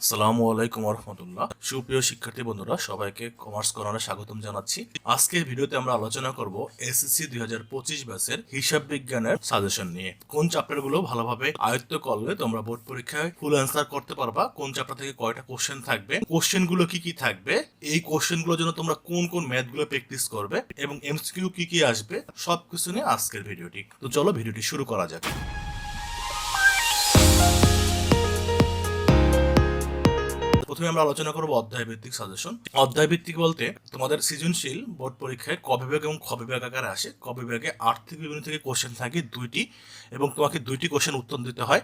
আসসালামু আলাইকুম রহমতুল্লাহ সুপ্রিয় শিক্ষার্থী বন্ধুরা, সবাইকে কমার্স স্বাগতম জানাচ্ছি। ভিডিওতে আমরা আলোচনা করব এসএসসি দুই হাজার পঁচিশ হিসাব বিজ্ঞানের সাজেশন নিয়ে। কোন চ্যাপ্টারগুলো ভালোভাবে আয়ত্ত করলে তোমরা বোর্ড পরীক্ষায় ফুল অ্যান্সার করতে পারবা, কোন চ্যাপ্টার থেকে কয়টা কোশ্চেন থাকবে কোশ্চেনগুলো কি কি থাকবে, এই কোশ্চেনগুলোর জন্য তোমরা কোন কোন ম্যাথগুলো প্র্যাকটিস করবে, এবং এমসিকিউ কি কি আসবে, সবকিছু নিয়ে আজকের ভিডিওটি। তো চলো ভিডিওটি শুরু করা যাক। প্রথমে আমরা আলোচনা করব অধ্যায় ভিত্তিক সাজেশন অধ্যায় ভিত্তিক বলতে তোমাদের সৃজনশীল বোর্ড পরীক্ষায় ক বিভাগ এবং খ বিভাগ আকারে আসে ক বিভাগে আর্থিক বিভিন্ন থেকে কোশ্চেন থাকে দুইটি এবং তোমাকে দুইটি কোশ্চেন উত্তর দিতে হয়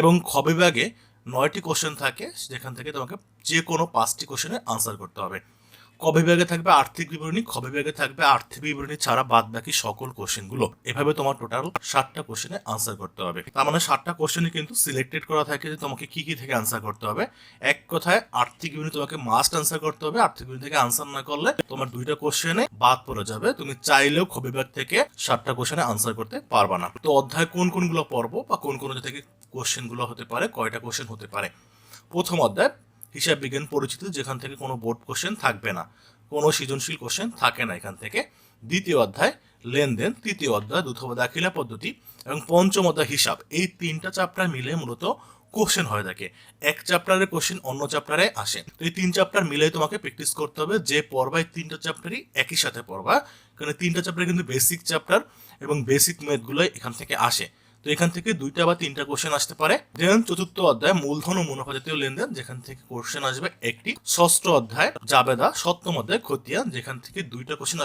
এবং খ বিভাগে নয়টি কোশ্চেন থাকে, যেখান থেকে তোমাকে যে কোনো পাঁচটি কোশ্চেনের আনসার করতে হবে। ক বিভাগে থাকবে? আর্থিক বিবরণী খ বিভাগে থাকবে? আর্থিক বিবরণী ছাড়া বাদ বাকি সকল কোশ্চেনগুলো। এভাবে তোমার টোটাল ষাটটা কোশ্চেনে আনসার করতে হবে। তার মানে ষাটটা কোশ্চেনে কিন্তু সিলেক্টেড করা থাকে যে তোমাকে কি কি থেকে আনসার করতে হবে। এক কথায় আর্থিক বিবরণী তোমাকে মাস্ট আনসার করতে হবে। আর্থিক বিবরণী থেকে আনসার না করলে তোমার দুইটা কোশ্চেনে বাদ পড়ে যাবে। তুমি চাইলেও খ বিভাগ থেকে ষাটটা কোশ্চেনে আনসার করতে পারবা না। তো অধ্যায় কোন কোনগুলো পড়ব বা কোন কোন থেকে কোশ্চেনগুলো হতে পারে, কয়টা কোশ্চেন হতে পারে? প্রথম অধ্যায় হিসাব বিজ্ঞান পরিচিত, যেখান থেকে কোনো বোর্ড কোশ্চেন থাকবে না। কোনো সৃজনশীল কোশ্চেন থাকে না এখান থেকে। দ্বিতীয় অধ্যায়, লেনদেন, তৃতীয় অধ্যায় দুথবা দাখিলা পদ্ধতি এবং পঞ্চম অধ্যায়, হিসাব। এই তিনটা চ্যাপ্টার মিলে মূলত কোশ্চেন হয়ে থাকে। এক চ্যাপ্টারের কোশ্চেন অন্য চ্যাপ্টারে আসে। তো এই তিন চ্যাপ্টার মিলে তোমাকে প্র্যাকটিস করতে হবে যে পড়বা, এই তিনটা চ্যাপ্টারই একই সাথে পড়বা। কারণ তিনটা চ্যাপ্টার কিন্তু বেসিক চ্যাপ্টার এবং বেসিক ম্যাথগুলো এখান থেকে আসে। তো এখান থেকে দুইটা বা তিনটা কোশ্চেন আসতে পারে। দেন চতুর্থ অধ্যায়, মূলধন ও মুনাফা জাতীয় লেনদেন, যেখান থেকে কোশ্চেন আসবে একটি। ষষ্ঠ অধ্যায়, জাবেদা, সপ্তম অধ্যায়, খতিয়ান, যেখান থেকে দুইটা কোশ্চেন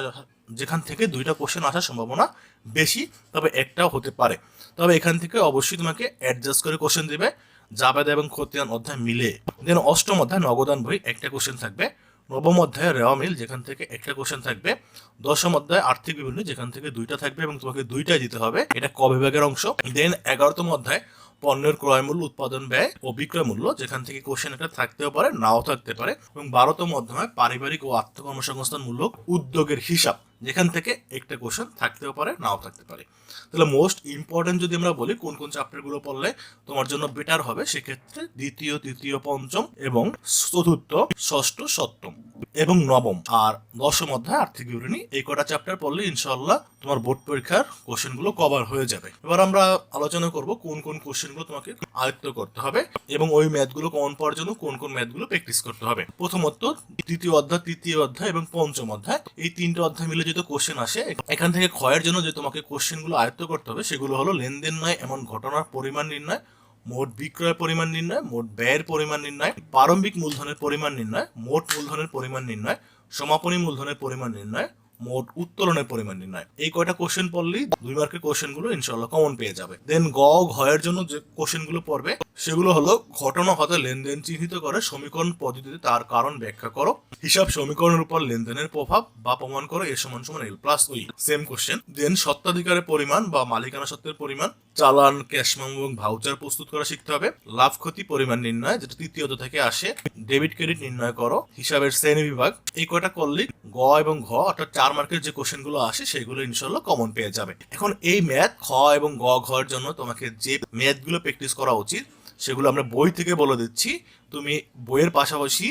যেখান থেকে দুইটা কোশ্চেন আসার সম্ভাবনা বেশি, তবে একটাও হতে পারে। তবে এখান থেকে অবশ্যই তোমাকে অ্যাডজাস্ট করে কোশ্চেন দেবে। জাবেদা এবং খতিয়ান অধ্যায় মিলে। দেন অষ্টম অধ্যায়, নগদান বই, একটা কোশ্চেন থাকবে। নবম অধ্যায়ে রেওয়া মিল, যেখান থেকে একটা কোশ্চেন থাকবে। দশম অধ্যায় আর্থিক বিবরণী, যেখান থেকে দুইটা থাকবে এবং তোমাকে দুইটাই দিতে হবে। এটা ক বিভাগের অংশ। দেন এগারোতম অধ্যায়, পণ্যের ক্রয় মূল্য, উৎপাদন ব্যয় ও বিক্রয় মূল্য, যেখান থেকে কোশ্চেন একটা থাকতেও পারে, নাও থাকতে পারে। এবং বারোতম অধ্যায় পারিবারিক ও আত্মকর্মসংস্থান মূলক উদ্যোগের হিসাব। যেখান থেকে একটা কোশ্চেন থাকতেও পারে, নাও থাকতে পারে। তাহলে মোস্ট ইম্পর্টেন্ট যদি আমরা বলি, কোন কোন চ্যাপ্টারগুলো পড়লে তোমার জন্য বেটার হবে, সেক্ষেত্রে দ্বিতীয়, তৃতীয়, পঞ্চম এবং চতুর্থ, ষষ্ঠ, সপ্তম এবং নবম আর দশম অধ্যায় আর্থিক বিবরণী। এই কটা চ্যাপ্টার পড়লে ইনশাল্লাহ তোমার বোর্ড পরীক্ষার কোশ্চেনগুলো কভার হয়ে যাবে। এবার আমরা আলোচনা করব কোন কোন কোশ্চেনগুলো তোমাকে আয়ত্ত করতে হবে এবং ওই ম্যাথগুলো কমন পাওয়ার জন্য কোন কোন ম্যাথগুলো প্র্যাকটিস করতে হবে। প্রথমত তৃতীয় অধ্যায় তৃতীয় অধ্যায় এবং পঞ্চম অধ্যায়। এই তিনটে অধ্যায় মিলে যদি কোশ্চেন আসে, এখান থেকে ক্ষয়ের জন্য যে তোমাকে কোশ্চেনগুলো আয়ত্ত করতে হবে, সেগুলো হলো লেনদেন নয়, এমন ঘটনার পরিমাণ নির্ণয়, মোট বিক্রয়ের পরিমাণ নির্ণয়, মোট ব্যয়ের পরিমাণ নির্ণয়, প্রারম্ভিক মূলধনের পরিমাণ নির্ণয়, মোট মূলধনের পরিমাণ নির্ণয়, সমাপনী মূলধনের পরিমাণ নির্ণয় মোট উত্তোলনের পরিমাণ নির্ণয়। এই কয়টা কোশ্চেন পড়লেই দুই মার্কের কোশ্চেনগুলো ইনশাল্লাহ কমন পেয়ে যাবে। দেন গ ঘয়ের জন্য যে কোশ্চেনগুলো পড়বে, সেগুলো হলো ঘটনা হতে লেনদেন চিহ্নিত করে সমীকরণ পদ্ধতিতে তার কারণ ব্যাখ্যা করো। হিসাব সমীকরণের উপর লেনদেনের প্রভাব বা প্রমাণ করো এ সমান সমান এল প্লাস ওই সেম কোশ্চেন দেন সত্ত্বাধিকারের পরিমাণ বা মালিকানা সত্ত্বের পরিমাণ, চালান ক্যাশ এবং ভাউচার প্রস্তুত করা শিখতে হবে। লাভ ক্ষতি পরিমাণ নির্ণয়, যেটা তৃতীয়ত থেকে আসে ডেবিট ক্রেডিট নির্ণয় করো। হিসাবের শ্রেণি বিভাগ। এই কয়টা করলে, গ এবং ঘ, অর্থাৎ চার মার্কের যে কোশ্চেনগুলো আসে, সেগুলো ইনশাল্লাহ কমন পেয়ে যাবে। এখন এই ম্যাথ খ এবং গ ঘর জন্য তোমাকে যে ম্যাথগুলো প্র্যাকটিস করা উচিত, সেগুলো আমরা বই থেকে বলে দিচ্ছি। তুমি বইয়ের পাশাপাশি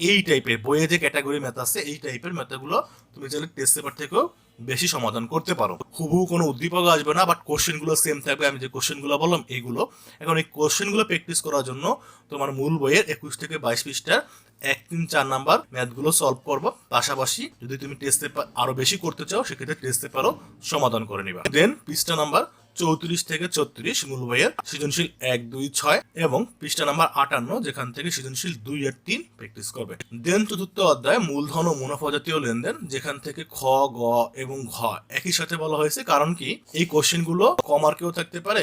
এই টাইপের বইয়ে যে ক্যাটাগরি ম্যাথ আছে, এই টাইপের ম্যাথগুলো তুমি চাইলে টেস্ট পেপার থেকেও বেশি সমাধান করতে পারো। হুবহু কোনো উদ্দীপক আসবে না বাট কোশ্চেনগুলো সেম থাকবে। আমি যে কোশ্চেনগুলো বললাম, এগুলো। এখন এই কোশ্চেনগুলো প্র্যাকটিস করার জন্য তোমার মূল বইয়ের একুশ থেকে বাইশ পৃষ্ঠার এক তিন চার নাম্বার ম্যাথগুলো সলভ করব। পাশাপাশি যদি তুমি টেস্টে আরও বেশি করতে চাও, সেক্ষেত্রে টেস্ট পেপারও সমাধান করে নিবা। দেন পৃষ্ঠা নাম্বার চৌত্রিশ থেকে ছত্রিশ মূল বইয়ের সৃজনশীল এক, দুই, ছয় এবং পৃষ্ঠা নাম্বার আটান্ন, যেখান থেকে সৃজনশীল দুই আর তিন প্র্যাকটিস করবে। দেন চতুর্থ অধ্যায়, মূলধন ও মুনাফা জাতীয় লেনদেন, যেখান থেকে খ, গ এবং ঘ একই সাথে বলা হয়েছে। কারণ কি? এই কোশ্চেনগুলো ক মার্কেও থাকতে পারে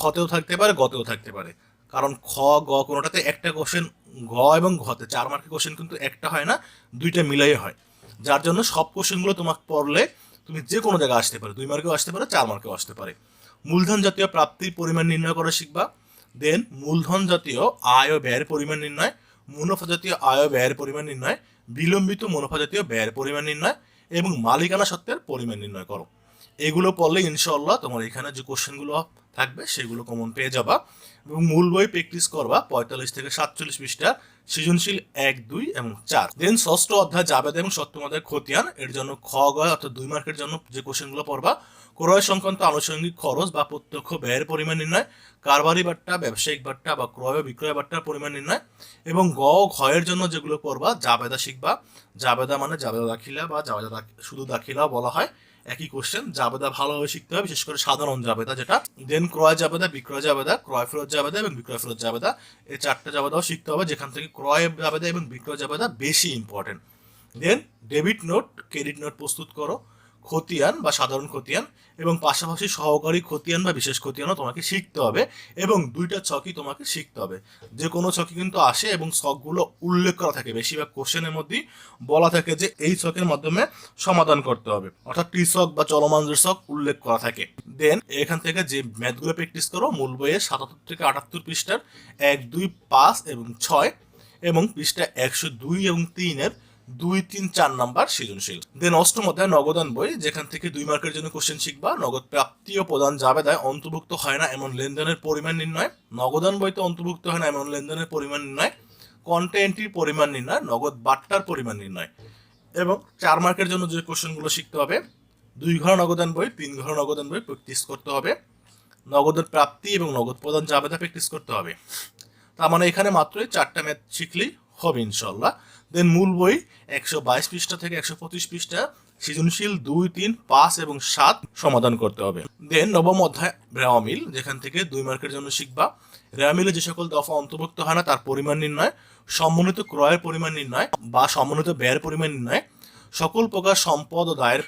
খতেও থাকতে পারে, গতেও থাকতে পারে। কারণ খ, গ কোনোটাতে একটা কোশ্চেন ঘ এবং ঘতে চার মার্কের কোশ্চেন কিন্তু একটা হয় না, দুইটা মিলাই হয়। যার জন্য সব কোশ্চেনগুলো তোমাকে পড়লে তুমি যে কোনো জায়গায় আসতে পারে। দুই মার্কেও আসতে পারে, চার মার্কেও আসতে পারে। মূলধন জাতীয় প্রাপ্তির পরিমাণ নির্ণয় করা শিখবা। দেন মূলধন জাতীয় আয় ও ব্যয়ের পরিমাণ নির্ণয়, মুনাফা জাতীয় আয় ও ব্যয়ের পরিমাণ নির্ণয়, বিলম্বিত মুনাফা জাতীয় ব্যয়ের পরিমাণ নির্ণয় এবং মালিকানা সত্ত্বের পরিমাণ নির্ণয় করো। এগুলো পড়লে ইনশাল্লাহ তোমার এখানে যে কোশ্চেনগুলো থাকবে সেগুলো কমন পেয়ে যাবা এবং মূল বই প্র্যাকটিস করবা পঁয়তাল্লিশ থেকে সাতচল্লিশ পৃষ্ঠা, সৃজনশীল এক, দুই এবং চার। দেন ষষ্ঠ অধ্যায় জাবেদ এবং সপ্তম অধ্যায় খতিয়ান, এর জন্য খ, গ অর্থাৎ দুই মার্কের জন্য যে কোশ্চেনগুলো পড়বা ক্রয় সংক্রান্ত আনুষঙ্গিক খরচ বা প্রত্যক্ষ ব্যয়ের পরিমাণ নির্ণয়, কারবারি বাট্টা, ব্যবসায়িক বাট্টা বা ক্রয় বিক্রয় বাট্টার পরিমাণ নির্ণয় এবং গ ঘয়ের জন্য যেগুলো করবা জাবেদা শিখবা। জাবেদা মানে জাবেদা দাখিলা বা জাবেদা শুধু দাখিলা বলা হয়, একই কোশ্চেন জাবেদা ভালোভাবে শিখতে হবে বিশেষ করে সাধারণ জাবেদা যেটা। দেন ক্রয় জাবেদা, বিক্রয় জাবেদা, ক্রয় ফেরত জাবেদা এবং বিক্রয় ফেরত জাবেদা, এই চারটে জাবেদাও শিখতে হবে। যেখান থেকে ক্রয় জাবেদা এবং বিক্রয় জাবেদা বেশি important then debit note credit note প্রস্তুত করো। খতিয়ান বা সাধারণ খতিয়ান এবং পাশাপাশি সহকারী খতিয়ান বা বিশেষ খতিয়ানও তোমাকে শিখতে হবে এবং দুইটা ছকই তোমাকে শিখতে হবে। যে কোনো ছকি কিন্তু আসে এবং ছকগুলো উল্লেখ করা থাকে, বেশিরভাগ কোশ্চেনের মধ্যেই বলা থাকে যে এই ছকের মাধ্যমে সমাধান করতে হবে। অর্থাৎ টি ছক বা চলমান যে ছক উল্লেখ করা থাকে। দেন এখান থেকে যে ম্যাথগুলো প্র্যাকটিস করো, মূল বইয়ের সাতাত্তর থেকে আটাত্তর পৃষ্ঠার এক, দুই, পাঁচ এবং ছয় এবং পৃষ্ঠা একশো দুই এবং তিনের দুই, তিন, চার নাম্বার সৃজনশীল। দেন অষ্টম অধ্যায় নগদান বই, যেখান থেকে দুই মার্কের জন্য কোশ্চেন শিখবা। নগদ প্রাপ্তি ও প্রদান জাবেদায় অন্তর্ভুক্ত হয় না এমন লেনদেনের পরিমাণ নির্ণয়। নগদান বইতে অন্তর্ভুক্ত হয় না এমন লেনদেনের পরিমাণ নির্ণয়। কন্টেন্টটির পরিমাণ নির্ণয়, নগদ বাট্টার পরিমাণ নির্ণয়। এবং চার মার্কের জন্য যে কোশ্চেনগুলো শিখতে হবে, দুই ঘর নগদান বই, তিন ঘর নগদান বই প্র্যাকটিস করতে হবে। নগদের প্রাপ্তি এবং নগদ প্রদান জাবেদা প্র্যাকটিস করতে হবে। তার মানে এখানে মাত্রই চারটা ম্যাথ শিখলেই হবে ইনশাল্লাহ দেন মূল বই একশো বাইশ পৃষ্ঠা থেকে একশো পঁচিশ পৃষ্ঠা, সৃজনশীল দুই, তিন, পাঁচ এবং সাত সমাধান করতে হবে। দেন নবম অধ্যায় রেওয়ামিল যেখান থেকে দুই মার্কের জন্য শিখবা। রেওয়ামিলে যে সকল দফা অন্তর্ভুক্ত হয় না, তার পরিমাণ নির্ণয়, সমন্বিত ক্রয়ের পরিমাণ নির্ণয় বা সমন্বিত ব্যয়ের পরিমাণ নির্ণয়, সকল প্রকার সম্পদ ও দায়ের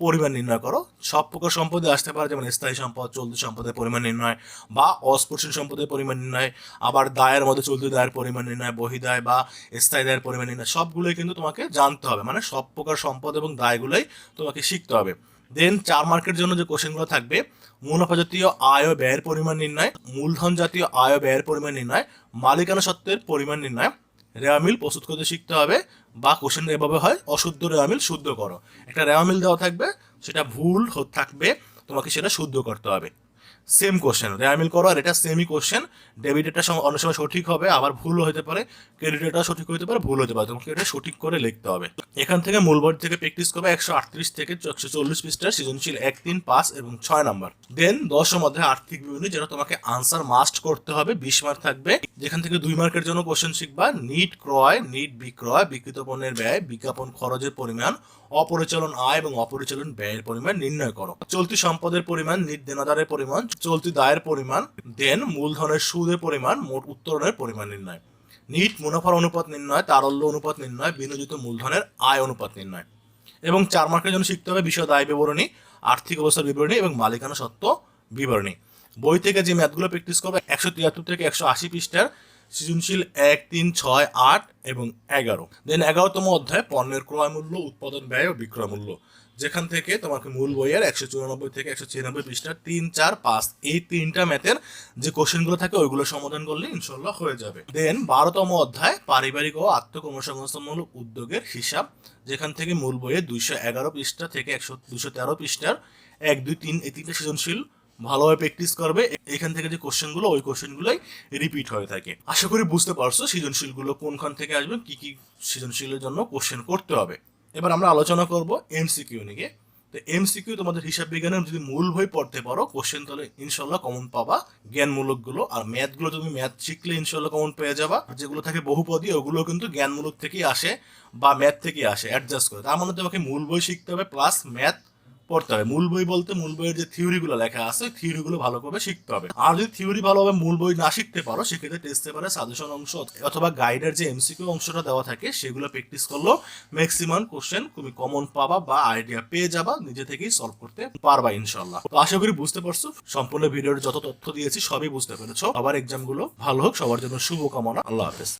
পরিমাণ নির্ণয় করো। সব প্রকার সম্পদে আসতে পারে, যেমন স্থায়ী সম্পদ, চলতি সম্পদের পরিমাণ নির্ণয় বা অস্পর্শীয় সম্পদের পরিমাণ নির্ণয়, আবার দায়ের মধ্যে চলতি দায়ের পরিমাণ নির্ণয় বহিদায় বা স্থায়ী দায়ের পরিমাণ নির্ণয়, সবগুলোই কিন্তু তোমাকে জানতে হবে। মানে সব প্রকার সম্পদ এবং দায়গুলোই তোমাকে শিখতে হবে। দেন চার মার্কের জন্য যে কোশ্চেনগুলো থাকবে, মুনাফা জাতীয় আয় ব্যয়ের পরিমাণ নির্ণয়, মূলধন জাতীয় আয় ব্যয়ের পরিমাণ নির্ণয়, মালিকানা সত্ত্বের পরিমাণ নির্ণয় রেওয়ামিল প্রস্তুত করতে শিখতে হবে বা কোশ্চেন এভাবে হয়, অশুদ্ধ রেওয়ামিল শুদ্ধ করো। একটা রেওয়ামিল দেওয়া থাকবে, সেটা ভুল থাকবে, তোমাকে সেটা শুদ্ধ করতে হবে। সেম কোশ্চেন রেয়ামিল করো আর এটা সেমই কোশ্চেন ডেবিট এটা অনেক সময় সঠিক হবে, আবার ভুল হতে পারে। ক্রেডিট এটা সঠিক হতে পারে ভুল হতে পারে। তোমাকে এটা সঠিক করে লিখতে হবে। এখান থেকে মূল বোর্ড থেকে প্র্যাকটিস করবে একশো আটত্রিশ থেকে একশো চল্লিশ পৃষ্ঠার সৃজনশীল এক, তিন, পাঁচ এবং ছয় নাম্বার দেন দশের মধ্যে আর্থিক বিবরণী যেটা তোমাকে আনসার মাস্ট করতে হবে, বিশ মার্ক থাকবে। যেখান থেকে দুই মার্কের জন্য কোশ্চেন শিখবা। নিট ক্রয় নিট বিক্রয় বিক্রিত পণ্যের ব্যয়, বিজ্ঞাপন খরচের পরিমাণ, অপরিচালন আয় এবং অপরিচালন ব্যয়ের পরিমাণ নির্ণয় করো। চলতি সম্পদের পরিমাণ নিট দেনাদারের পরিমাণ চলতি দায়ের পরিমাণ দেন মূলধনের সুদের পরিমাণ মোট উত্তরণের পরিমাণ নির্ণয়। নিট মুনাফার অনুপাত নির্ণয়, তারল্য অনুপাত নির্ণয়, বিনিয়োজিত মূলধনের আয় অনুপাত নির্ণয়। এবং চার মার্কের জন্য শিখতে হবে বিষয় দায় বিবরণী, আর্থিক অবস্থার বিবরণী এবং মালিকানা সত্ত্ব বিবরণী। বই থেকে যে ম্যাথগুলো প্র্যাকটিস করবে, একশো তিয়াত্তর থেকে একশো আশি পৃষ্ঠার সৃজনশীল এক, তিন, ছয়, আট এবং এগারো। দেন এগারোতম অধ্যায়, পণ্যের ক্রয় মূল্য, উৎপাদন ব্যয় ও বিক্রয় মূল্য। যেখান থেকে তোমাকে মূল বইয়ের একশো চুরানব্বই থেকে একশো ছিয়ানব্বই পৃষ্ঠার তিন, চার, পাঁচ, এই তিনটা ম্যাথের যে কোশ্চেনগুলো থাকে ওইগুলো সমাধান করলে ইনশাল্লাহ হয়ে যাবে। দেন বারোতম অধ্যায়, পারিবারিক ও আত্মকর্মসংস্থানমূলক উদ্যোগের হিসাব, যেখান থেকে মূল বইয়ের দুইশো এগারো পৃষ্ঠা থেকে একশো দুশো তেরো পৃষ্ঠার এক, দুই, তিন, এই তিনটা সৃজনশীল ভালোভাবে প্র্যাকটিস করবে, এখান থেকে যে কোশ্চেনগুলো ওই কোশ্চেনগুলোই রিপিট হয়ে থাকে। আশা করি বুঝতে পারছ সৃজনশীলগুলো কোনখান থেকে আসবে, কি কি সৃজনশীলের জন্য কোশ্চেন করতে হবে। এবার আমরা আলোচনা করব এমসিকিউ নিয়ে। তো এমসিকিউ তোমাদের হিসাব বিজ্ঞানের যদি মূল বই পড়তে পারো কোশ্চেন তাহলে ইনশাল্লাহ কমন পাবা। জ্ঞানমূলকগুলো, আর ম্যাথগুলো তুমি ম্যাথ শিখলে ইনশাল্লাহ কমন পেয়ে যাবা। যেগুলো থাকে বহুপদী, ওগুলো কিন্তু জ্ঞানমূলক থেকেই আসে বা ম্যাথ থেকেই আসে অ্যাডজাস্ট করে। তার মানে তোমাকে মূল বই শিখতে হবে প্লাস ম্যাথ পড়তে হবে। মূল বই বলতে মূল বইয়ের যে থিওরিগুলো লেখা আছে, থিওরিগুলো করে শিখতে হবে। আর যদি থিওরি ভালোভাবে মূল বই না শিখতে পারো, সেক্ষেত্রে টেস্ট পেপারে সাজেশন অংশ অথবা গাইডের যে এমসিকিউ অংশটা দেওয়া থাকে, সেগুলো প্র্যাকটিস করলেও ম্যাক্সিমাম কোশ্চেন তুমি কমন পাবা বা আইডিয়া পেয়ে যাবা, নিজে থেকেই সলভ করতে পারবা ইনশাল্লাহ তো আশা করি বুঝতে পারছ, সম্পূর্ণ ভিডিওর যত তথ্য দিয়েছি সবই বুঝতে পেরেছ। আবার এক্সামগুলো ভালো হোক, সবার জন্য শুভকামনা। আল্লাহ হাফেজ।